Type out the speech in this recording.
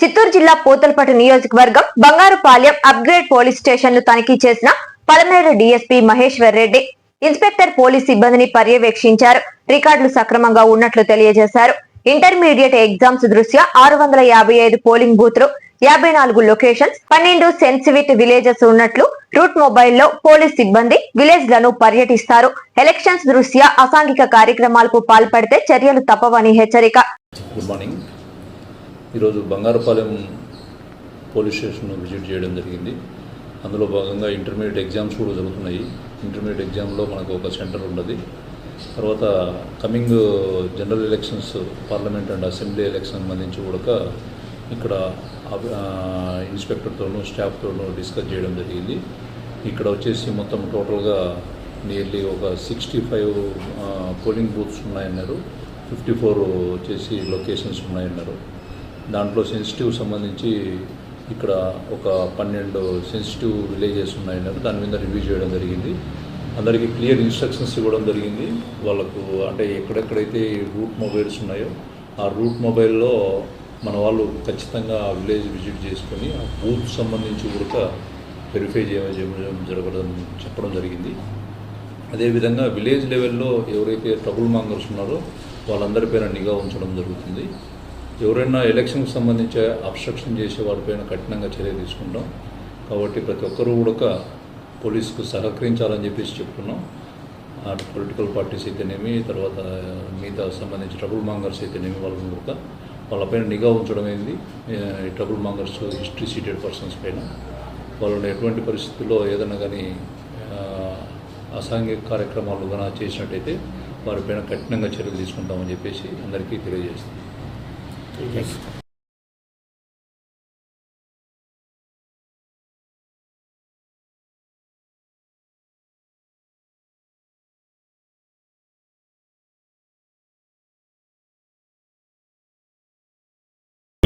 చిత్తూరు జిల్లా పూతలపట్టు నియోజకవర్గం Bangarupalem upgrade police స్టేషన్ను తనిఖీ చేసిన Palamaneru DSP Maheshwar Reddy inspector police సిబ్బందిని పర్యవేక్షించారు. రికార్డులు సక్రమంగా ఉన్నట్లు తెలియజేశారు. ఇంటర్మీడియట్ ఎగ్జామ్స్ దృష్ట్యా ఆరు వందల యాభై ఐదు పోలింగ్ బూత్లు యాభై నాలుగు లొకేషన్స్ పన్నెండు సెన్సివిట్ విలేజెస్ ఉన్నట్లు రూట్ మొబైల్లో పోలీస్ సిబ్బంది విలేజ్లను పర్యటిస్తారు. ఎలక్షన్స్ దృష్ట్యా అసాంఘిక కార్యక్రమాలకు పాల్పడితే చర్యలు తప్పవని హెచ్చరిక. గుడ్ మార్నింగ్ ఈరోజు బంగారపాలెం పోలీస్ స్టేషన్ను విజిట్ చేయడం జరిగింది. అందులో భాగంగా ఇంటర్మీడియట్ ఎగ్జామ్స్ కూడా జరుగుతున్నాయి. ఇంటర్మీడియట్ ఎగ్జామ్లో మనకు ఒక సెంటర్ ఉన్నది. తర్వాత coming general elections parliament and assembly election సంబంధించి కూడా ఇక్కడ ఇన్స్పెక్టర్తోనూ స్టాఫ్తోనూ డిస్కస్ చేయడం జరిగింది. ఇక్కడ వచ్చేసి మొత్తం టోటల్గా నియర్లీ ఒక సిక్స్టీ ఫైవ్ పోలింగ్ బూత్స్ ఉన్నాయన్నారు. ఫిఫ్టీ ఫోర్ వచ్చేసి లొకేషన్స్ ఉన్నాయన్నారు. దాంట్లో సెన్సిటివ్ సంబంధించి ఇక్కడ ఒక పన్నెండు సెన్సిటివ్ విలేజెస్ ఉన్నాయన్నారు దాని మీద రివ్యూ చేయడం జరిగింది. అందరికీ క్లియర్ ఇన్స్ట్రక్షన్స్ ఇవ్వడం జరిగింది. వాళ్ళకు అంటే ఎక్కడెక్కడైతే రూట్ మొబైల్స్ ఉన్నాయో ఆ రూట్ మొబైల్లో మన వాళ్ళు ఖచ్చితంగా ఆ విలేజ్ విజిట్ చేసుకొని ఆ బూత్ సంబంధించి కూడా వెరిఫై చేయడం జరగడం చెప్పడం జరిగింది. అదేవిధంగా విలేజ్ లెవెల్లో ఎవరైతే ట్రబుల్ మాంగర్స్ ఉన్నారో వాళ్ళందరి వాళ్ళందరిపైన నిఘా ఉంచడం జరుగుతుంది. ఎవరైనా ఎలక్షన్కి సంబంధించి అబ్స్ట్రక్షన్ చేసే వాడిపైన కఠినంగా చర్య తీసుకుంటాం. కాబట్టి ప్రతి ఒక్కరూ కూడా పోలీసుకు సహకరించాలని చెప్పేసి చెప్తున్నాం. అటు పొలిటికల్ పార్టీస్ అయితేనేమి తర్వాత మిగతా సంబంధించి ట్రబుల్ మాంగర్స్ అయితేనేమి వాళ్ళని కూడా వాళ్ళపైన నిఘా ఉంచడం ఏంది? Trouble mongers history sheeted persons పైన వాళ్ళని ఎటువంటి పరిస్థితుల్లో ఏదైనా కానీ అసాంఘిక కార్యక్రమాలు కనుక చేసినట్టయితే వారిపైన కఠినంగా చర్యలు తీసుకుంటామని చెప్పేసి అందరికీ Thank.